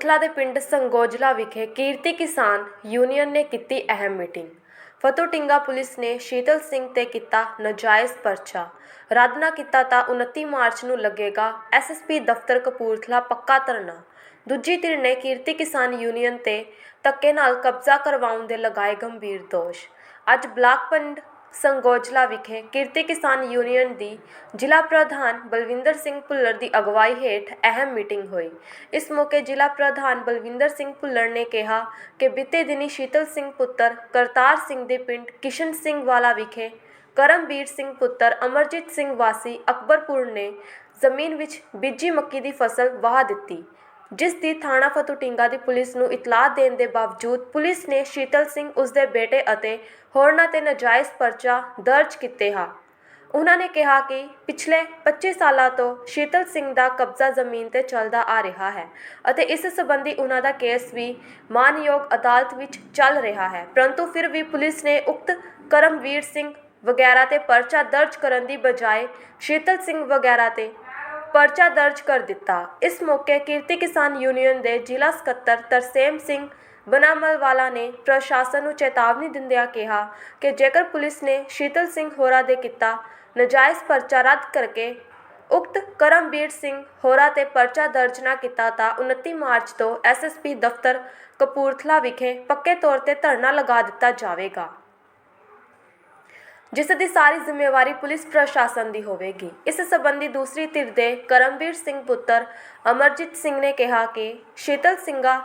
ਕਪੂਰਥਲਾ ਦੇ ਪਿੰਡ ਸੰਗੋਜਲਾ ਵਿਖੇ ਕੀਰਤੀ ਕਿਸਾਨ ਯੂਨੀਅਨ ਨੇ ਕੀਤੀ ਅਹਿਮ ਮੀਟਿੰਗ। ਫਤੂਟਿੰਗਾ ਪੁਲਿਸ ਨੇ ਸ਼ੀਤਲ ਸਿੰਘ ਤੇ ਕੀਤਾ ਨਾਜਾਇਜ਼ ਪਰਚਾ। ਰੱਦ ਨਾ ਕੀਤਾ ਤਾਂ 29 ਮਾਰਚ ਨੂੰ ਲੱਗੇਗਾ ਐਸਐਸਪੀ ਦਫ਼ਤਰ ਕਪੂਰਥਲਾ ਪੱਕਾ ਧਰਨਾ। ਦੂਜੀ ਧਿਰ ਨੇ ਕੀਰਤੀ ਕਿਸਾਨ ਯੂਨੀਅਨ ਤੇ ਧੱਕੇ ਨਾਲ ਕਬਜ਼ਾ ਕਰਵਾਉਣ ਦੇ ਲਗਾਏ ਗੰਭੀਰ ਦੋਸ਼। ਅੱਜ ਬਲਾਕ ਪਿੰਡ ਸੰਗੋਜਲਾ ਵਿਖੇ ਕਿਰਤੀ ਕਿਸਾਨ ਯੂਨੀਅਨ ਦੀ ਜ਼ਿਲ੍ਹਾ ਪ੍ਰਧਾਨ ਬਲਵਿੰਦਰ ਸਿੰਘ ਭੁੱਲਰ ਦੀ ਅਗਵਾਈ ਹੇਠ ਅਹਿਮ ਮੀਟਿੰਗ ਹੋਈ। ਇਸ ਮੌਕੇ ਜ਼ਿਲ੍ਹਾ ਪ੍ਰਧਾਨ ਬਲਵਿੰਦਰ ਸਿੰਘ ਭੁੱਲਰ ਨੇ ਕਿਹਾ ਕਿ ਬੀਤੇ ਦਿਨੀ ਸ਼ੀਤਲ ਸਿੰਘ ਪੁੱਤਰ, ਕਰਤਾਰ ਸਿੰਘ ਦੇ ਪਿੰਡ ਕਿਸ਼ਨ ਸਿੰਘ ਵਾਲਾ ਵਿਖੇ ਕਰਮਵੀਰ ਸਿੰਘ ਪੁੱਤਰ, ਅਮਰਜੀਤ ਸਿੰਘ ਵਾਸੀ ਅਕਬਰਪੁਰ ਨੇ ਜ਼ਮੀਨ ਵਿੱਚ ਬੀਜੀ ਮੱਕੀ ਦੀ ਫਸਲ ਵਾਹ ਦਿੱਤੀ। ਜਿਸ ਦੀ ਥਾਣਾ ਫਤੂਟਿੰਗਾ ਦੀ ਪੁਲਿਸ ਨੂੰ ਇਤਲਾਹ ਦੇਣ ਦੇ ਬਾਵਜੂਦ ਪੁਲਿਸ ਨੇ ਸ਼ੀਤਲ ਸਿੰਘ ਉਸ ਦੇ ਬੇਟੇ ਅਤੇ ਹੋਰਨਾਂ ਤੇ ਨਾਜਾਇਜ਼ ਪਰਚਾ ਦਰਜ ਕੀਤੇ ਹਨ। ਉਹਨਾਂ ਨੇ ਕਿਹਾ ਕਿ ਪਿਛਲੇ 25 ਸਾਲਾਂ ਤੋਂ ਸ਼ੀਤਲ ਸਿੰਘ ਦਾ ਕਬਜ਼ਾ ਜ਼ਮੀਨ ਤੇ ਚੱਲਦਾ ਆ ਰਿਹਾ ਹੈ ਅਤੇ ਇਸ ਸੰਬੰਧੀ ਉਹਨਾਂ ਦਾ ਕੇਸ ਵੀ ਮਾਨਯੋਗ ਅਦਾਲਤ ਵਿੱਚ ਚੱਲ ਰਿਹਾ ਹੈ। ਪਰੰਤੂ ਫਿਰ ਵੀ ਪੁਲਿਸ ਨੇ ਉਕਤ ਕਰਮਵੀਰ ਸਿੰਘ ਵਗੈਰਾ ਤੇ ਪਰਚਾ ਦਰਜ ਕਰਨ ਦੀ ਬਜਾਏ ਸ਼ੀਤਲ ਸਿੰਘ ਵਗੈਰਾ ਤੇ ਪਰਚਾ ਦਰਜ ਕਰ ਦਿੱਤਾ। ਇਸ ਮੌਕੇ ਕਿਰਤੀ ਕਿਸਾਨ ਯੂਨੀਅਨ ਦੇ ਜ਼ਿਲ੍ਹਾ ਸਕੱਤਰ ਤਰਸੇਮ ਸਿੰਘ ਬਨਾਮਲਵਾਲਾ ਨੇ ਪ੍ਰਸ਼ਾਸਨ ਨੂੰ ਚੇਤਾਵਨੀ ਦਿੰਦਿਆਂ ਕਿਹਾ ਕਿ ਜੇਕਰ ਪੁਲਿਸ ਨੇ ਸ਼ੀਤਲ ਸਿੰਘ ਹੋਰਾ ਦੇ ਕੀਤਾ ਨਜਾਇਜ਼ ਪਰਚਾ ਰੱਦ ਕਰਕੇ ਉਕਤ ਕਰਮਬੀਰ ਸਿੰਘ ਹੋਰਾ ਤੇ ਪਰਚਾ ਦਰਜ ਨਾ ਕੀਤਾ ਤਾਂ 29 ਮਾਰਚ ਤੋਂ ਐਸਐਸਪੀ ਦਫ਼ਤਰ ਕਪੂਰਥਲਾ ਵਿਖੇ ਪੱਕੇ ਤੌਰ ਤੇ ਧਰਨਾ ਲਗਾ ਦਿੱਤਾ ਜਾਵੇਗਾ। ਜਿਸ ਦੀ ਸਾਰੀ ਜ਼ਿੰਮੇਵਾਰੀ ਪੁਲਿਸ ਪ੍ਰਸ਼ਾਸਨ ਦੀ ਹੋਵੇਗੀ। ਇਸ ਸੰਬੰਧੀ ਦੂਸਰੀ ਧਿਰ ਦੇ ਕਰਮਵੀਰ ਸਿੰਘ ਪੁੱਤਰ ਅਮਰਜੀਤ ਸਿੰਘ ਨੇ ਕਿਹਾ ਕਿ ਸ਼ੀਤਲ ਸਿੰਘਾ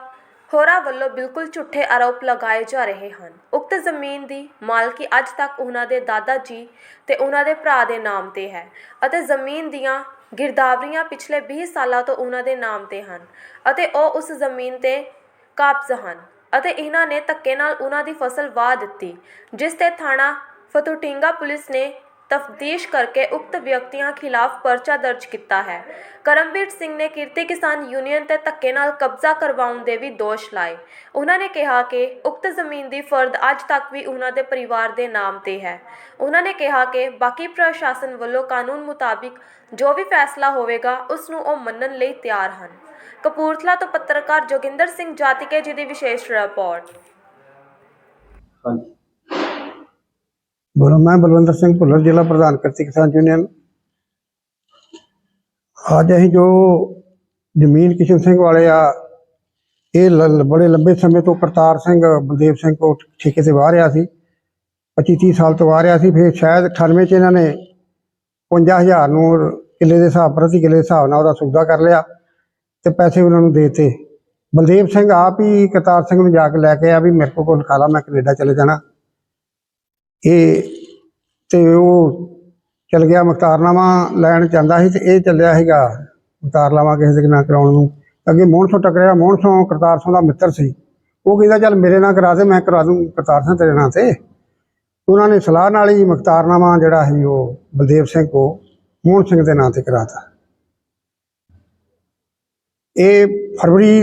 ਹੋਰਾਂ ਵੱਲੋਂ ਬਿਲਕੁਲ ਝੂਠੇ ਆਰੋਪ ਲਗਾਏ ਜਾ ਰਹੇ ਹਨ। ਉਕਤ ਜ਼ਮੀਨ ਦੀ ਮਾਲਕੀ ਅੱਜ ਤੱਕ ਉਹਨਾਂ ਦੇ ਦਾਦਾ ਜੀ ਤੇ ਉਹਨਾਂ ਦੇ ਭਰਾ ਦੇ ਨਾਮ ਤੇ ਹੈ ਅਤੇ ਜ਼ਮੀਨ ਦੀਆਂ ਗਿਰਦਾਵਰੀਆਂ ਪਿਛਲੇ 20 ਸਾਲਾਂ ਤੋਂ ਉਹਨਾਂ ਦੇ ਨਾਮ ਤੇ ਹਨ ਅਤੇ ਉਹ ਉਸ ਜ਼ਮੀਨ ਤੇ ਕਾਬਜ਼ ਹਨ ਅਤੇ ਇਹਨਾਂ ਨੇ ਧੱਕੇ ਨਾਲ ਉਹਨਾਂ ਦੀ ਫਸਲ ਵਾਹ ਦਿੱਤੀ, ਜਿਸ ਤੇ ਥਾਣਾ ਫਤੂਟਿੰਗਾ ਪੁਲਿਸ ਨੇ ਤਫਦੀਸ਼ ਕਰਕੇ ਉਕਤ ਵਿਅਕਤੀਆਂ ਖਿਲਾਫ ਪਰਚਾ ਦਰਜ ਕੀਤਾ ਹੈ। ਕਰਮਵੀਰ ਸਿੰਘ ਨੇ ਕਿਰਤੀ ਕਿਸਾਨ ਯੂਨੀਅਨ ਤੇ ਧੱਕੇ ਨਾਲ ਕਬਜ਼ਾ ਕਰਵਾਉਣ ਦੇ ਵੀ ਦੋਸ਼ ਲਾਏ। ਉਹਨਾਂ ਨੇ ਕਿਹਾ ਕਿ ਉਕਤ ਜ਼ਮੀਨ ਦੀ ਫਰਦ ਅੱਜ ਤੱਕ ਵੀ ਉਹਨਾਂ ਦੇ ਪਰਿਵਾਰ ਦੇ ਨਾਮ ਤੇ ਹੈ। ਉਹਨਾਂ ਨੇ ਕਿਹਾ ਕਿ ਬਾਕੀ ਪ੍ਰਸ਼ਾਸਨ ਵੱਲੋਂ ਕਾਨੂੰਨ ਮੁਤਾਬਿਕ ਜੋ ਵੀ ਫੈਸਲਾ ਹੋਵੇਗਾ, ਉਸ ਨੂੰ ਉਹ ਮੰਨਣ ਲਈ ਤਿਆਰ ਹਨ। ਕਪੂਰਥਲਾ ਤੋਂ ਪੱਤਰਕਾਰ ਜੋਗਿੰਦਰ ਸਿੰਘ ਜਾਤੀਕੇ ਜੀ ਦੀ ਵਿਸ਼ੇਸ਼ ਰਿਪੋਰਟ। ਹਾਂਜੀ। ਬੋਲੋ, ਮੈਂ ਬਲਵੰਦਰ ਸਿੰਘ ਭੁੱਲਰ, ਜ਼ਿਲ੍ਹਾ ਪ੍ਰਧਾਨ ਕਿਰਤੀ ਕਿਸਾਨ ਯੂਨੀਅਨ। ਅੱਜ ਅਸੀਂ ਜੋ ਜ਼ਮੀਨ ਕਿਸ਼ਨ ਸਿੰਘ ਵਾਲੇ ਆ, ਇਹ ਲ- ਬੜੇ ਲੰਬੇ ਸਮੇਂ ਤੋਂ ਕਰਤਾਰ ਸਿੰਘ, ਬਲਦੇਵ ਸਿੰਘ ਕੋ ਠੇਕੇ ਤੇ ਵਾਹ ਰਿਹਾ ਸੀ। 25 30 ਸਾਲ ਤੋਂ ਵਾਹ ਰਿਹਾ ਸੀ, ਫਿਰ ਸ਼ਾਇਦ 98 ਚ ਇਹਨਾਂ ਨੇ 55000 ਨੂੰ ਕਿੱਲੇ ਦੇ ਹਿਸਾਬ, ਪ੍ਰਤੀ ਕਿੱਲੇ ਦੇ ਹਿਸਾਬ ਨਾਲ ਉਹਦਾ ਸੌਦਾ ਕਰ ਲਿਆ ਤੇ ਪੈਸੇ ਉਹਨਾਂ ਨੂੰ ਦੇਤੇ। ਬਲਦੇਵ ਸਿੰਘ ਆਪ ਹੀ ਕਰਤਾਰ ਸਿੰਘ ਨੂੰ ਜਾ ਕੇ ਲੈ ਕੇ ਆ ਵੀ ਮੇਰੇ ਕੋਲ ਲਿਖਾ ਲਾ ਮੈਂ ਕੈਨੇਡਾ ਚਲੇ ਜਾਣਾ। ਇਹ ਤੇ ਉਹ ਚਲ ਗਿਆ ਮੁਖਤਾਰਨਾਮਾ ਲੈਣ ਜਾਂਦਾ ਸੀ ਤੇ ਇਹ ਚੱਲਿਆ ਸੀਗਾ ਮੁਖਤਾਰਨਾਮਾ ਕਿਸੇ ਦੇ ਨਾਲ ਕਰਾਉਣ ਨੂੰ। ਅੱਗੇ ਮੋਹਨਸੋਂ ਟਕਰਿਆ ਮੋਹਨ ਕਰਤਾਰ ਸਿੰਘ ਦਾ ਮਿੱਤਰ ਸੀ। ਉਹ ਕਹਿੰਦਾ, ਚੱਲ ਮੇਰੇ ਨਾਂ ਕਰਾ ਦੇ, ਮੈਂ ਕਰਾ ਦੂੰ ਕਰਤਾਰ ਸਿੰਘ ਤੇਰੇ ਨਾਂ ਤੇ। ਉਹਨਾਂ ਨੇ ਸਲਾਹ ਨਾਲ ਹੀ ਮੁਖਤਾਰਨਾਮਾ ਜਿਹੜਾ ਸੀ ਉਹ ਬਲਦੇਵ ਸਿੰਘ ਕੋ ਮੋਹਨ ਸਿੰਘ ਦੇ ਨਾਂ ਤੇ ਕਰਾਤਾ। ਇਹ ਫਰਵਰੀ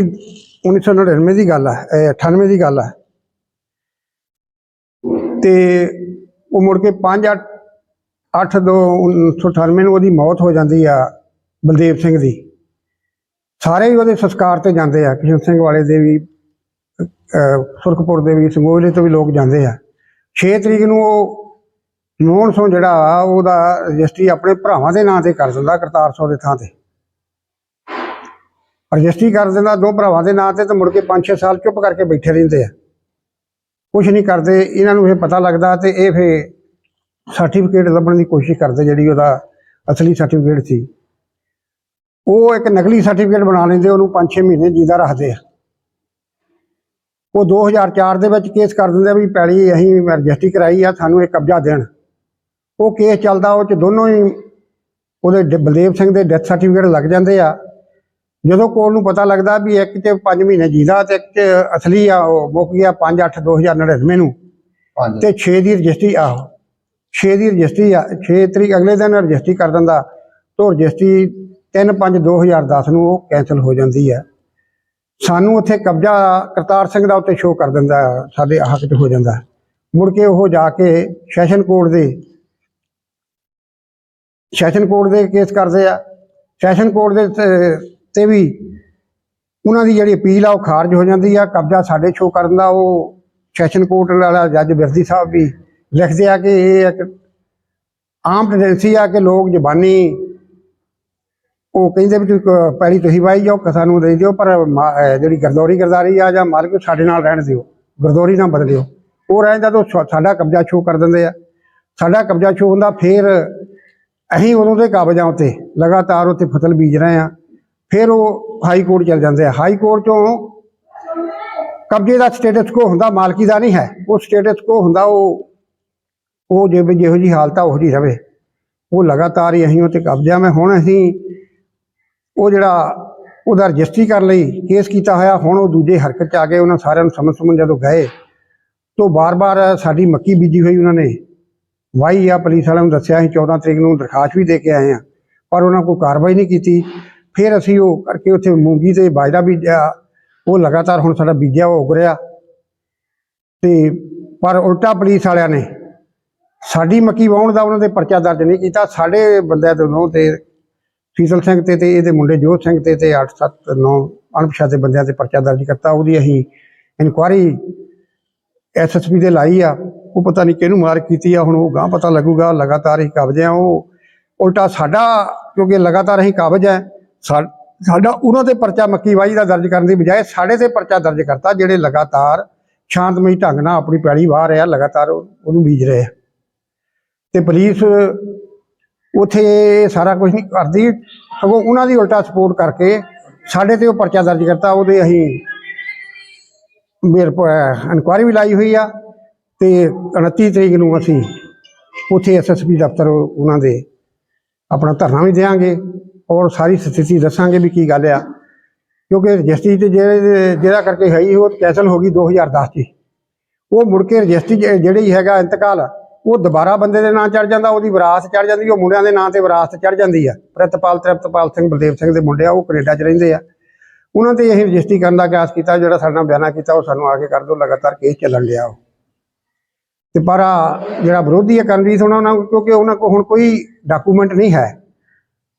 1999 ਦੀ ਗੱਲ ਹੈ ਇਹ 98 ਦੀ ਗੱਲ ਹੈ ਤੇ ਉਹ ਮੁੜ ਕੇ 5 8 8 2 1998 ਨੂੰ ਉਹਦੀ ਮੌਤ ਹੋ ਜਾਂਦੀ ਆ ਬਲਦੇਵ ਸਿੰਘ ਦੀ। ਸਾਰੇ ਹੀ ਉਹਦੇ ਸੰਸਕਾਰ ਤੇ ਜਾਂਦੇ ਆ। ਕਿਸ਼ਨ ਸਿੰਘ ਵਾਲੇ ਦੇ ਵੀ ਸੁਰਖਪੁਰ ਦੇ ਵੀ ਸੰਗੋਲੇ ਤੋਂ ਵੀ ਲੋਕ ਜਾਂਦੇ ਆ। 6 ਤਰੀਕ ਨੂੰ ਉਹ ਮੋਹਨ ਸਿੰਘ ਜਿਹੜਾ ਆ, ਉਹਦਾ ਰਜਿਸਟਰੀ ਆਪਣੇ ਭਰਾਵਾਂ ਦੇ ਨਾਂ ਤੇ ਕਰ ਦਿੰਦਾ, ਕਰਤਾਰ ਸਿੰਘ ਦੇ ਥਾਂ ਤੇ। ਰਜਿਸਟਰੀ ਕਰ ਦਿੰਦਾ ਦੋ ਭਰਾਵਾਂ ਦੇ ਨਾਂ ਤੇ ਤੇ ਮੁੜ ਕੇ 5-6 ਸਾਲ ਚੁੱਪ ਕਰਕੇ ਬੈਠੇ ਰਹਿੰਦੇ ਆ। ਕੁਝ ਨਹੀਂ ਕਰਦੇ, ਇਹਨਾਂ ਨੂੰ ਇਹ ਪਤਾ ਲੱਗਦਾ ਤੇ ਇਹ ਫੇ ਸਰਟੀਫਿਕੇਟ ਲੱਭਣ ਦੀ ਕੋਸ਼ਿਸ਼ ਕਰਦੇ ਜਿਹੜੀ ਉਹਦਾ ਅਸਲੀ ਸਰਟੀਫਿਕੇਟ ਸੀ। ਉਹ ਇੱਕ ਨਕਲੀ ਸਰਟੀਫਿਕੇਟ ਬਣਾ ਲੈਂਦੇ, ਉਹਨੂੰ 5-6 ਮਹੀਨੇ ਜੀਦਾ ਰੱਖਦੇ ਆ। ਉਹ 2004 ਦੇ ਵਿੱਚ ਕੇਸ ਕਰ ਦਿੰਦੇ ਆ ਵੀ ਪੈਲੀ ਅਸੀਂ ਰਜਿਸਟਰੀ ਕਰਾਈ ਆ, ਸਾਨੂੰ ਇਹ ਕਬਜ਼ਾ ਦੇਣ। ਉਹ ਕੇਸ ਚੱਲਦਾ, ਉਹ ਚ ਦੋਨੋਂ ਹੀ ਉਹਦੇ ਬਲਦੇਵ ਸਿੰਘ ਦੇ ਡੈਥ ਸਰਟੀਫਿਕੇਟ ਲੱਗ ਜਾਂਦੇ ਆ। ਜਦੋਂ ਕੋਲ ਨੂੰ ਪਤਾ ਲੱਗਦਾ ਵੀ ਇੱਕ ਚ 5 ਮਹੀਨੇ ਜੀਦਾ ਤੇ ਇੱਕ ਚ ਅਸਲੀ ਆ ਉਹ ਮੁੱਕ ਗਿਆ 5 8 2099 ਨੂੰ। ਤੇ 6 ਦੀ ਰਜਿਸਟਰੀ ਆਹੋ 6 ਦੀ ਰਜਿਸਟਰੀ ਆ 6 ਤਰੀਕ ਅਗਲੇ ਦਿਨ ਰਜਿਸਟਰੀ ਕਰ ਦਿੰਦਾ। ਤੋਂ ਰਜਿਸਟਰੀ 3 5 2010 ਨੂੰ ਉਹ ਕੈਨਸਲ ਹੋ ਜਾਂਦੀ ਹੈ ਸਾਨੂੰ ਉੱਥੇ ਕਬਜ਼ਾ ਕਰਤਾਰ ਸਿੰਘ ਦਾ ਉੱਤੇ ਸ਼ੋਅ ਕਰ ਦਿੰਦਾ ਸਾਡੇ ਹੱਕ 'ਚ ਹੋ ਜਾਂਦਾ। ਮੁੜ ਕੇ ਉਹ ਜਾ ਕੇ ਸੈਸ਼ਨ ਕੋਰਟ ਦੇ ਸੈਸ਼ਨ ਕੋਰਟ ਦੇ ਕੇਸ ਕਰਦੇ ਆ। ਸੈਸ਼ਨ ਕੋਰਟ ਦੇ ਤੇ- ਵੀ ਉਹਨਾਂ ਦੀ ਜਿਹੜੀ ਅਪੀਲ ਆ ਉਹ ਖਾਰਜ ਹੋ ਜਾਂਦੀ ਆ, ਕਬਜ਼ਾ ਸਾਡੇ ਸ਼ੋਅ ਕਰਨ ਦਾ, ਉਹ ਸੈਸ਼ਨ ਕੋਰਟ ਵਾਲਾ ਜੱਜ ਬਿਰਦੀ ਸਾਹਿਬ ਵੀ ਲਿਖਦੇ ਆ ਕਿ ਇਹ ਇੱਕ ਆਮ ਟੈਂਡੈਂਸੀ ਆ ਕਿ ਲੋਕ ਜ਼ਬਾਨੀ ਉਹ ਕਹਿੰਦੇ ਵੀ ਤੁਸੀਂ ਪਹਿਲੀ ਤੁਸੀਂ ਵਾਈ ਜਾਓ ਸਾਨੂੰ ਦੇ ਦਿਓ, ਪਰ ਮਾ- ਜਿਹੜੀ ਗਰਦੌਰੀ ਗਰਦਾਰੀ ਆ ਜਾਂ ਮਾਲਕ ਸਾਡੇ ਨਾਲ ਰਹਿਣ ਦਿਓ, ਗਰਦੌਰੀ ਨਾ ਬਦਲਿਓ। ਉਹ ਰਹਿ ਜਾਂਦਾ ਤਾਂ ਸਾਡਾ ਕਬਜ਼ਾ ਸ਼ੋਅ ਕਰ ਦਿੰਦੇ ਆ। ਸਾਡਾ ਕਬਜ਼ਾ ਸ਼ੋਅ ਹੁੰਦਾ, ਫਿਰ ਅਸੀਂ ਉਦੋਂ ਦੇ ਕਾਬਜਾਂ ਉੱਤੇ ਲਗਾਤਾਰ ਉੱਤੇ ਫਸਲ ਬੀਜ ਰਹੇ ਆ। ਫਿਰ ਉਹ ਹਾਈ ਕੋਰਟ ਚਲ ਜਾਂਦੇ ਆ। ਹਾਈ ਕੋਰਟ ਚੋਂ ਕਬਜ਼ੇ ਦਾ ਸਟੇਟਸ ਕੋ ਹੁੰਦਾ, ਮਾਲਕੀ ਦਾ ਨਹੀਂ ਹੈ। ਉਹ ਸਟੇਟਸ ਕੋ ਹੁੰਦਾ, ਉਹ ਉਹ ਜਿਵੇਂ ਜਿਹੋ ਜੀ ਹਾਲਤ ਆ, ਉਹ ਜੀ ਰਵੇ। ਉਹ ਲਗਾਤਾਰ ਹੀ ਅਸੀਂ ਉੱਤੇ ਕਬਜ਼ਾ ਮੈਂ ਹੁਣ ਅਸੀਂ ਉਹ ਜਿਹੜਾ ਉਹਦਾ ਰਜਿਸਟਰੀ ਕਰਨ ਲਈ ਕੇਸ ਕੀਤਾ ਹੋਇਆ, ਹੁਣ ਉਹ ਦੂਜੇ ਹਰਕਤ ਚ ਆ ਗਏ। ਉਹਨਾਂ ਸਾਰਿਆਂ ਨੂੰ ਸਮਝ ਸਮਝ ਜਦੋਂ ਗਏ, ਤੋਂ ਬਾਰ-ਬਾਰ ਸਾਡੀ ਮੱਕੀ ਬੀਜੀ ਹੋਈ ਉਹਨਾਂ ਨੇ। ਵਾਈ ਆ, ਪੁਲਿਸ ਵਾਲਿਆਂ ਨੂੰ ਦੱਸਿਆ, ਅਸੀਂ 14 ਤਰੀਕ ਨੂੰ ਦਰਖਾਸਤ ਵੀ ਦੇ ਕੇ ਆਏ ਆ ਪਰ ਉਹਨਾਂ ਕੋਈ ਕਾਰਵਾਈ ਨਹੀਂ ਕੀਤੀ। ਫਿਰ ਅਸੀਂ ਉਹ ਕਰਕੇ ਉੱਥੇ ਮੂੰਗੀ ਤੇ ਬਾਜਰਾ ਬੀਜਿਆ। ਉਹ ਲਗਾਤਾਰ ਹੁਣ ਸਾਡਾ ਬੀਜਿਆ, ਉਹ ਉਗ ਰਿਹਾ ਤੇ ਪਰ ਉਲਟਾ ਪੁਲਿਸ ਵਾਲਿਆਂ ਨੇ ਸਾਡੀ ਮੱਕੀ ਵਾਹੁਣ ਦਾ ਉਹਨਾਂ ਦੇ ਪਰਚਾ ਦਰਜ ਨਹੀਂ ਕੀਤਾ। ਸਾਡੇ ਬੰਦਿਆਂ ਦੇ ਨੌ ਤੇ, ਫੀਸਲ ਸਿੰਘ ਤੇ ਤੇ ਇਹਦੇ ਮੁੰਡੇ ਜੋਤ ਸਿੰਘ ਤੇ ਤੇ 8 7 9 ਅਣਪਛਾਤੇ ਬੰਦਿਆਂ ਤੇ ਪਰਚਾ ਦਰਜ ਕਰਤਾ। ਉਹਦੀ ਅਸੀਂ ਇਨਕੁਆਰੀ ਐਸਐਸਪੀ ਦੇ ਲਾਈ ਆ। ਉਹ ਪਤਾ ਨਹੀਂ ਕਿਹਨੂੰ ਮਾਰ ਕੀਤੀ ਆ। ਹੁਣ ਉਹ ਗਾਂ ਪਤਾ ਲੱਗੂਗਾ। ਲਗਾਤਾਰ ਹੀ ਕਬਜ਼ੇ ਆ। ਉਹ ਉਲਟਾ ਸਾਡਾ, ਕਿਉਂਕਿ ਲਗਾਤਾਰ ਅਸੀਂ ਕਬਜ਼ ਹੈ ਸਾਡਾ ਉਹਨਾਂ ਤੇ ਪਰਚਾ ਮੱਕੀ ਦਾ ਦਰਜ ਕਰਨ ਦੀ ਬਜਾਏ ਸਾਡੇ ਤੇ ਪਰਚਾ ਦਰਜ ਕਰਤਾ, ਜਿਹੜੇ ਲਗਾਤਾਰ ਸ਼ਾਂਤਮਈ ਢੰਗ ਨਾਲ ਆਪਣੀ ਪੈਲੀ ਵਾਹ ਰਿਹਾ, ਲਗਾਤਾਰ ਉਹ- ਉਹਨੂੰ ਬੀਜ ਰਹੇ ਆ। ਤੇ ਪੁਲਿਸ ਉਥੇ ਸਾਰਾ ਕੁਝ ਨਹੀਂ ਕਰਦੀ ਸਗੋਂ ਉਹਨਾਂ ਦੀ ਉਲਟਾ ਸਪੋਰਟ ਕਰਕੇ ਸਾਡੇ ਤੇ ਉਹ ਪਰਚਾ ਦਰਜ ਕਰਤਾ, ਉਹਦੇ ਅਸੀਂ ਮੇਰੇ ਇਨਕੁਆਰੀ ਵੀ ਲਾਈ ਹੋਈ ਆ, ਤੇ 29 ਤਰੀਕ ਨੂੰ ਅਸੀਂ ਉਥੇ ਐਸਐਸਪੀ ਦਫ਼ਤਰ ਉਹਨਾਂ ਦੇ ਆਪਣਾ ਧਰਨਾ ਵੀ ਦੇਵਾਂਗੇ ਔਰ ਸਾਰੀ ਸਥਿਤੀ ਦੱਸਾਂਗੇ ਵੀ ਕੀ ਗੱਲ ਆ। ਕਿਉਂਕਿ ਰਜਿਸਟਰੀ ਤੇ ਜਿਹੜੇ ਜਿਹਦਾ ਕਰਕੇ ਹੈ ਉਹ ਕੈਂਸਲ ਹੋ ਗਈ 2010 ਚ ਹੀ। ਉਹ ਮੁੜ ਕੇ ਰਜਿਸਟਰੀ ਜ- ਜਿਹੜੀ ਹੈਗਾ ਇੰਤਕਾਲ, ਉਹ ਦੁਬਾਰਾ ਬੰਦੇ ਦੇ ਨਾਂ ਚੜ ਜਾਂਦਾ, ਉਹਦੀ ਵਿਰਾਸਤ ਚੜ ਜਾਂਦੀ, ਉਹ ਮੁੰਡਿਆਂ ਦੇ ਨਾਂ ਤੇ ਵਿਰਾਸਤ ਚੜ ਜਾਂਦੀ ਆ। ਪ੍ਰਤਪਾਲ ਤ੍ਰਿਪਤਪਾਲ ਸਿੰਘ, ਬਲਦੇਵ ਸਿੰਘ ਦੇ ਮੁੰਡੇ ਆ, ਉਹ ਕੈਨੇਡਾ 'ਚ ਰਹਿੰਦੇ ਆ। ਉਹਨਾਂ ਤੇ ਅਸੀਂ ਰਜਿਸਟਰੀ ਕਰਨ ਦਾ ਕਿਆਸ ਕੀਤਾ, ਜਿਹੜਾ ਸਾਡੇ ਨਾਲ ਬਿਆਨਾ ਕੀਤਾ, ਉਹ ਸਾਨੂੰ ਆ ਕੇ ਕਰ ਦਿਓ ਲਗਾਤਾਰ ਕੇਸ ਚੱਲਣ ਡਿਆ ਉਹ। ਤੇ ਪਰ ਆਹ ਜਿਹੜਾ ਵਿਰੋਧੀ ਹੈ ਕਰਨਜੀਤ, ਉਹਨਾਂ ਨਾਲ ਕਿਉਂਕਿ ਉਹਨਾਂ ਕੋਲ ਹੁਣ ਕੋਈ ਡਾਕੂਮੈਂਟ ਨਹੀਂ ਹੈ।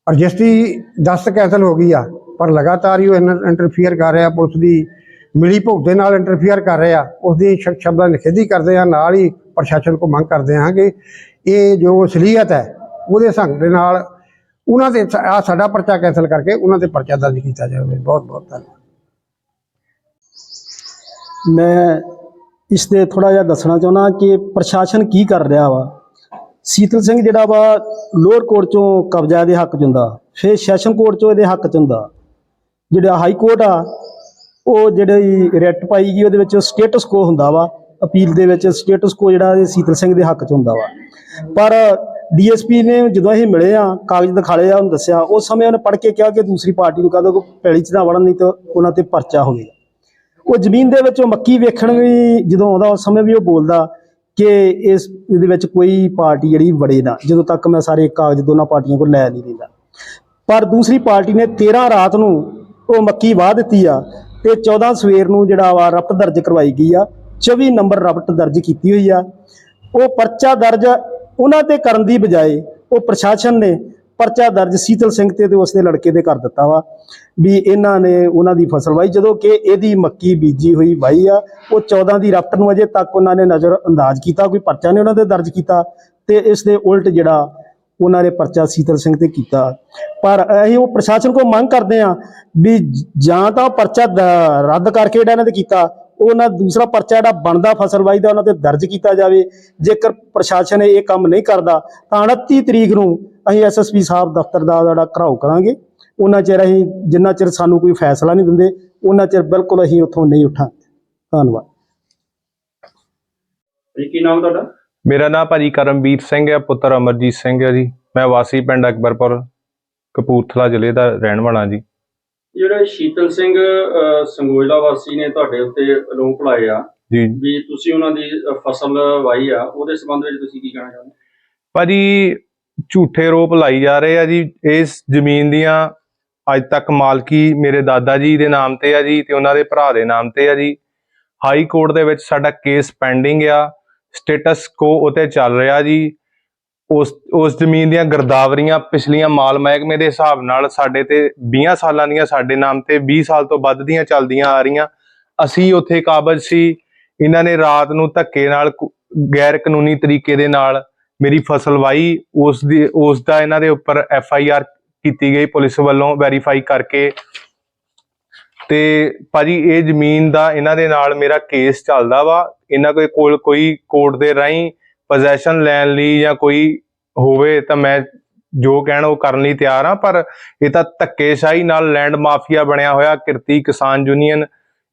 ਰਜਿਸਟਰੀ ਦਸਤ ਕੈਂਸਲ ਹੋ ਗਈ ਆ, ਪਰ ਲਗਾਤਾਰ ਹੀ ਉਹ ਇੰਟਰਫੀਅਰ ਕਰ ਰਿਹਾ, ਪੁਲਿਸ ਦੀ ਮਿਲੀ ਭੁਗਤ ਦੇ ਨਾਲ ਇੰਟਰਫੀਅਰ ਕਰ ਰਿਹਾ, ਉਸ ਦੀ ਸ਼ਬਦਾਂ ਨਿਖੇਧੀ ਕਰਦੇ ਆ, ਨਾਲ ਹੀ ਪ੍ਰਸ਼ਾਸਨ ਕੋ ਮੰਗ ਕਰਦੇ ਹਾਂ ਕਿ ਇਹ ਜੋ ਅਸਲੀਅਤ ਹੈ, ਉਹਦੇ ਸੰਗ ਦੇ ਨਾਲ ਉਹਨਾਂ ਦੇ ਆ ਸਾਡਾ ਪਰਚਾ ਕੈਂਸਲ ਕਰਕੇ ਉਹਨਾਂ ਤੇ ਪਰਚਾ ਦਰਜ ਕੀਤਾ ਜਾਵੇ। ਬਹੁਤ ਬਹੁਤ ਧੰਨਵਾਦ। ਮੈਂ ਇਸ ਤੇ ਥੋੜਾ ਜਿਹਾ ਦੱਸਣਾ ਚਾਹੁੰਦਾ ਕਿ ਪ੍ਰਸ਼ਾਸਨ ਕੀ ਕਰ ਰਿਹਾ ਵਾ? ਸੀਤਲ ਸਿੰਘ ਜਿਹੜਾ ਵਾ ਲੋਅਰ ਕੋਰਟ ਚੋਂ ਕਬਜ਼ਾ ਇਹਦੇ ਹੱਕ 'ਚ ਹੁੰਦਾ, ਫਿਰ ਸੈਸ਼ਨ ਕੋਰਟ ਚੋਂ ਇਹਦੇ ਹੱਕ 'ਚ ਹੁੰਦਾ। ਜਿਹੜਾ ਹਾਈ ਕੋਰਟ ਆ, ਉਹ ਜਿਹੜੀ ਰਿਟ ਪਾਈ ਗਈ, ਉਹਦੇ ਵਿੱਚ ਸਟੇਟਸ ਕੋ ਹੁੰਦਾ ਵਾ, ਅਪੀਲ ਦੇ ਵਿੱਚ ਸਟੇਟਸ ਕੋ ਜਿਹੜਾ ਸੀਤਲ ਸਿੰਘ ਦੇ ਹੱਕ 'ਚ ਹੁੰਦਾ ਵਾ। ਪਰ ਡੀਐਸਪੀ ਨੇ ਜਦੋਂ ਇਹ ਮਿਲੇ ਆ, ਕਾਗਜ਼ ਦਿਖਾਲੇ ਆ, ਉਹਨੂੰ ਦੱਸਿਆ, ਉਸ ਸਮੇਂ ਉਹਨੇ ਪੜ੍ਹ ਕੇ ਕਿਹਾ ਕਿ ਦੂਸਰੀ ਪਾਰਟੀ ਨੂੰ ਕਹਦੋ ਕਿ ਪੈਲੀ 'ਚ ਨਾ ਵੜਨ, ਨਹੀਂ ਤਾਂ ਉਹਨਾਂ ਤੇ ਪਰਚਾ ਹੋਵੇਗਾ ਉਹ ਜ਼ਮੀਨ ਦੇ ਵਿੱਚੋਂ ਮੱਕੀ ਵੇਖਣ ਵੀ ਜਦੋਂ ਆਉਂਦਾ, ਉਸ ਸਮੇਂ ਵੀ ਉਹ ਬੋਲਦਾ ਕਿ ਇਸ ਇਹਦੇ ਵਿੱਚ ਕੋਈ ਪਾਰਟੀ ਜਿਹੜੀ ਵੜੇ ਨਾ, ਜਦੋਂ ਤੱਕ ਮੈਂ ਸਾਰੇ ਕਾਗਜ਼ ਦੋਨਾਂ ਪਾਰਟੀਆਂ ਕੋਲ ਲੈ ਨਹੀਂ ਲੈਂਦਾ ਪਰ ਦੂਸਰੀ ਪਾਰਟੀ ਨੇ 13 ਰਾਤ ਨੂੰ ਉਹ ਮੱਕੀ ਵਾਹ ਦਿੱਤੀ ਆ ਤੇ 14 ਸਵੇਰ ਨੂੰ ਜਿਹੜਾ ਵਾ ਰਪਟ ਦਰਜ ਕਰਵਾਈ ਗਈ ਆ 24 ਨੰਬਰ ਰਪਟ ਦਰਜ ਕੀਤੀ ਹੋਈ ਆ। ਉਹ ਪਰਚਾ ਦਰਜ ਉਹਨਾਂ ਤੇ ਕਰਨ ਦੀ ਬਜਾਏ ਉਹ ਪ੍ਰਸ਼ਾਸਨ ਨੇ ਪਰਚਾ ਦਰਜ ਸੀਤਲ ਸਿੰਘ ਤੇ ਤੇ ਉਸਦੇ ਲੜਕੇ ਦੇ ਕਰ ਦਿੱਤਾ ਵਾ ਵੀ ਇਹਨਾਂ ਨੇ ਉਹਨਾਂ ਦੀ ਫਸਲ ਵਾਈ ਜਦੋਂ ਕਿ ਇਹਦੀ ਮੱਕੀ ਬੀਜੀ ਹੋਈ ਵਾਈ ਆ, ਉਹ 14 ਦੀ ਰਫਟ ਨੂੰ ਅਜੇ ਤੱਕ ਉਹਨਾਂ ਨੇ ਨਜ਼ਰ ਅੰਦਾਜ਼ ਕੀਤਾ, ਕੋਈ ਪਰਚਾ ਨਹੀਂ ਉਹਨਾਂ ਦੇ ਦਰਜ ਕੀਤਾ ਤੇ ਇਸ ਦੇ ਉਲਟ ਜਿਹੜਾ ਉਹਨਾਂ ਨੇ ਪਰਚਾ ਸੀਤਲ ਸਿੰਘ ਤੇ ਕੀਤਾ। ਪਰ ਅਸੀਂ ਉਹ ਪ੍ਰਸ਼ਾਸਨ ਕੋਲ ਮੰਗ ਕਰਦੇ ਆ ਵੀ ਜਾਂ ਤਾਂ ਉਹ ਪਰਚਾ ਦ- ਰੱਦ ਕਰਕੇ ਜਿਹੜਾ ਇਹਨਾਂ ਤੇ ਕੀਤਾ ਉਹਨਾਂ ਦੂਸਰਾ ਪਰਚਾ ਜਿਹੜਾ ਬਣਦਾ ਫਸਲ ਵਾਈ ਦਾ ਉਹਨਾਂ ਤੇ ਦਰਜ ਕੀਤਾ ਜਾਵੇ। ਜੇਕਰ ਪ੍ਰਸ਼ਾਸਨ ਇਹ ਕੰਮ ਨਹੀਂ ਕਰਦਾ ਤਾਂ 29 ਤਰੀਕ ਨੂੰ ਅਸੀਂ ਐਸਐਸਪੀ ਸਾਹਿਬ ਦਫ਼ਤਰ ਦਾ ਜਿਹੜਾ ਘਰਾਓ ਕਰਾਂਗੇ। ਉਹਨਾਂ ਚਿਰ ਅਸੀਂ ਜਿੰਨਾ ਚਿਰ ਸਾਨੂੰ ਕੋਈ ਫੈਸਲਾ ਨਹੀਂ ਦਿੰਦੇ ਉਹਨਾਂ ਚਿਰ ਬਿਲਕੁਲ ਅਸੀਂ ਉੱਥੋਂ ਨਹੀਂ ਉੱਠਾਂਗੇ ਧੰਨਵਾਦ। ਜੀ ਕੀ ਨਾਮ ਤੁਹਾਡਾ? ਮੇਰਾ ਨਾਮ ਭਾਜੀ ਕਰਮਵੀਰ ਸਿੰਘ ਹੈ ਪੁੱਤਰ ਅਮਰਜੀਤ ਸਿੰਘ ਹੈ ਜੀ। ਮੈਂ ਵਾਸੀ ਪਿੰਡ ਅਕਬਰਪੁਰ ਕਪੂਰਥਲਾ ਜ਼ਿਲ੍ਹੇ ਦਾ ਰਹਿਣ ਵਾਲਾ ਜੀ। ਜਿਹੜਾ ਸ਼ੀਤਲ ਸਿੰਘ ਅਹ, ਸੰਗੋਇਲਾ ਵਾਸੀ ਨੇ ਤੁਹਾਡੇ ਉੱਤੇ ਆਰੋਪ ਲਾਏ ਆ ਜੀ। ਵੀ ਤੁਸੀਂ ਉਹਨਾਂ ਦੀ ਫਸਲ ਵਾਈ ਆ ਉਹਦੇ ਸੰਬੰਧ ਵਿੱਚ ਤੁਸੀਂ ਕੀ ਕਹਿਣਾ ਚਾਹੁੰਦੇ ਭਾਜੀ ਝੂਠੇ ਰੋਪ ਲਾਈ ਜਾ ਰਹੇ ਆ ਜੀ। ਇਸ ਜ਼ਮੀਨ ਦੀਆਂ ਅੱਜ ਤੱਕ ਮਾਲਕੀ ਮੇਰੇ ਦਾਦਾ ਜੀ ਦੇ ਨਾਮ ਤੇ ਆ ਜੀ ਤੇ ਉਹਨਾਂ ਦੇ ਭਰਾ ਦੇ ਨਾਮ ਤੇ ਆ ਜੀ। ਹਾਈ ਕੋਰਟ ਦੇ ਵਿੱਚ ਸਾਡਾ ਕੇਸ ਪੈਂਡਿੰਗ ਆ। ਸਟੇਟਸ ਕੋ ਉਤੇ ਚੱਲ ਰਿਹਾ ਜੀ। ਉਸ ਉਸ ਜ਼ਮੀਨ ਦੀਆਂ ਗਰਦਾਵਰੀਆਂ ਪਿਛਲੀਆਂ ਮਾਲ ਮਹਿਕਮੇ ਦੇ ਹਿਸਾਬ ਨਾਲ ਸਾਡੇ ਤੇ 20 ਸਾਲਾਂ ਦੀਆਂ, ਸਾਡੇ ਨਾਮ ਤੇ 20 ਸਾਲ ਤੋਂ ਵੱਧ ਦੀਆਂ ਚੱਲਦੀਆਂ ਆ ਰਹੀਆਂ। ਅਸੀਂ ਉੱਥੇ ਕਾਬਜ ਸੀ। ਇਹਨਾਂ ਨੇ ਰਾਤ ਨੂੰ ਧੱਕੇ ਨਾਲ ਗੈਰ ਕਾਨੂੰਨੀ ਤਰੀਕੇ ਦੇ ਨਾਲ ਮੇਰੀ ਫਸਲ ਵਾਹੀ ਉਸ ਦੀ, ਉਸ ਦਾ ਇਹਨਾਂ ਦੇ ਉੱਪਰ ਐਫ ਆਈ ਆਰ ਕੀਤੀ ਗਈ ਪੁਲਿਸ ਵੱਲੋਂ ਵੈਰੀਫਾਈ ਕਰਕੇ। ਤੇ ਭਾਜੀ, ਇਹ ਜ਼ਮੀਨ ਦਾ ਇਹਨਾਂ ਦੇ ਨਾਲ ਮੇਰਾ ਕੇਸ ਚੱਲਦਾ ਵਾ। ਇਹਨਾਂ ਕੋਈ ਕੋਲ ਕੋਈ ਕੋਰਟ ਦੇ ਰਾਹੀਂ ਪੋਜੈਸ਼ਨ ਲੈਣ ਲਈ ਜਾਂ ਕੋਈ ਹੋਵੇ ਤਾਂ ਮੈਂ ਜੋ ਕਹਿਣ ਉਹ ਕਰਨ ਲਈ ਤਿਆਰ ਹਾਂ, ਪਰ ਇਹ ਤਾਂ ਧੱਕੇਸ਼ਾਹੀ ਨਾਲ ਲੈਂਡ ਮਾਫੀਆ ਬਣਿਆ ਹੋਇਆ, ਕਿਰਤੀ ਕਿਸਾਨ ਯੂਨੀਅਨ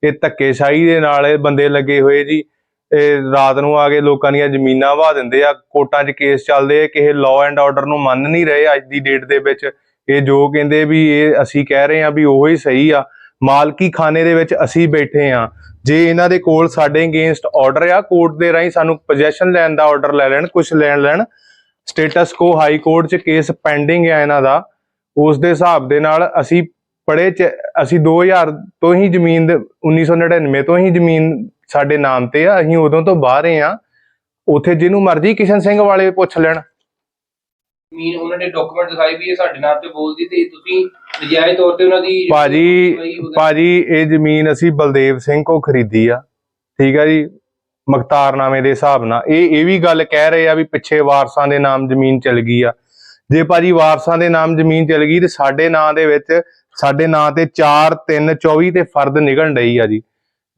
ਇਹ ਧੱਕੇਸ਼ਾਹੀ ਦੇ ਨਾਲ ਇਹ ਬੰਦੇ ਲੱਗੇ ਹੋਏ ਜੀ। ਇਹ ਰਾਤ ਨੂੰ ਆ ਕੇ ਲੋਕਾਂ ਦੀਆਂ ਜ਼ਮੀਨਾਂ ਵਾਹ ਦਿੰਦੇ ਆ, ਕੋਰਟਾਂ 'ਚ ਕੇਸ ਚੱਲਦੇ ਆ, ਕਿਸੇ ਲਾਅ ਐਂਡ ਆਰਡਰ ਨੂੰ ਮੰਨ ਨਹੀਂ ਰਹੇ ਅੱਜ ਦੀ ਡੇਟ ਦੇ ਵਿੱਚ। ਇਹ ਜੋ ਕਹਿੰਦੇ ਵੀ ਇਹ ਅਸੀਂ ਕਹਿ ਰਹੇ ਆ ਵੀ ਉਹੋ ਹੀ ਸਹੀ ਆ। ਮਾਲਕੀ ਖਾਨੇ ਦੇ ਵਿੱਚ ਅਸੀਂ ਬੈਠੇ ਆ ਜੇ ਇਹਨਾਂ ਦੇ ਕੋਲ ਸਾਡੇ ਅਗੇਂਸਟ ਆਰਡਰ ਆ ਕੋਰਟ ਦੇ ਰਾਹੀਂ ਸਾਨੂੰ ਪੋਜੈਸ਼ਨ ਲੈਣ ਦਾ ਆਰਡਰ ਲੈ ਲੈਣ ਕੁਝ ਲੈਣ ਲੈਣ ਸਟੇਟਸ ਕੋ ਹਾਈ ਕੋਰਟ 'ਚ ਕੇਸ ਪੈਂਡਿੰਗ ਆ ਇਹਨਾਂ ਦਾ, ਉਸ ਦੇ ਹਿਸਾਬ ਦੇ ਨਾਲ ਅਸੀਂ ਪੜੇ ਚ, ਅਸੀਂ 2000 ਤੋਂ ਹੀ ਜ਼ਮੀਨ ਦੇ 1999 ਤੋਂ ਹੀ ਜ਼ਮੀਨ ਸਾਡੇ ਨਾਮ ਤੇ ਆ, ਅਸੀਂ ਉਦੋਂ ਤੋਂ ਬਾਹਰ ਆ ਉਥੇ ਜਿਹਨੂੰ ਮਰਜ਼ੀ ਕਿਸ਼ਨ ਸਿੰਘ ਵਾਲੇ ਪੁੱਛ ਲੈਣ। ਜ਼ਮੀਨ ਉਹਨਾਂ ਨੇ ਡਾਕੂਮੈਂਟ ਦਿਖਾਈ ਵੀ ਇਹ ਸਾਡੇ ਨਾਮ ਤੇ ਬੋਲਦੀ ਤੇ ਤੁਸੀਂ ਨਜਾਇਜ਼ ਤੌਰ ਤੇ ਉਹਨਾਂ ਦੀ ਭਾਜੀ ਭਾਜੀ ਇਹ ਜ਼ਮੀਨ ਅਸੀਂ ਬਲਦੇਵ ਸਿੰਘ ਕੋ ਖਰੀਦੀ ਆ। ਠੀਕ ਆ ਜੀ? ਮਖਤਾਰਨਾਮੇ ਦੇ ਹਿਸਾਬ ਨਾਲ। ਇਹ ਇਹ ਵੀ ਗੱਲ ਕਹਿ ਰਹੇ ਆ ਵੀ ਪਿੱਛੇ ਵਾਰਸਾਂ ਦੇ ਨਾਮ ਜ਼ਮੀਨ ਚਲ ਗਈ ਆ। ਜੇ ਭਾਜੀ ਵਾਰਸਾਂ ਦੇ ਨਾਮ ਜ਼ਮੀਨ ਚਲ ਗਈ ਤੇ ਸਾਡੇ ਨਾਂ ਦੇ ਵਿੱਚ ਸਾਡੇ ਨਾਂ ਤੇ 4 3 24 ਤੇ ਫਰਦ ਨਿਕਲਣ ਡਈ ਆ ਜੀ।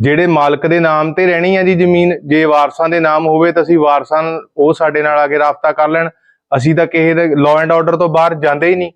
ਜਿਹੜੇ ਮਾਲਕ ਦੇ ਨਾਮ ਤੇ ਰਹਿਣੀ ਆ ਜੀ ਜ਼ਮੀਨ ਜੇ ਵਾਰਸਾਂ ਦੇ ਨਾਮ ਹੋਵੇ ਤਾਂ ਅਸੀਂ ਵਾਰਸਾਂ ਉਹ ਸਾਡੇ ਨਾਲ ਆ ਕੇ ਰਾਬਤਾ ਕਰ ਲੈਣ। ਅਸੀਂ ਤਾਂ ਕਿਸੇ ਦੇ ਲਾਅ ਐਂਡ ਆਰਡਰ ਤੋਂ ਬਾਹਰ ਜਾਂਦੇ ਹੀ ਨਹੀਂ।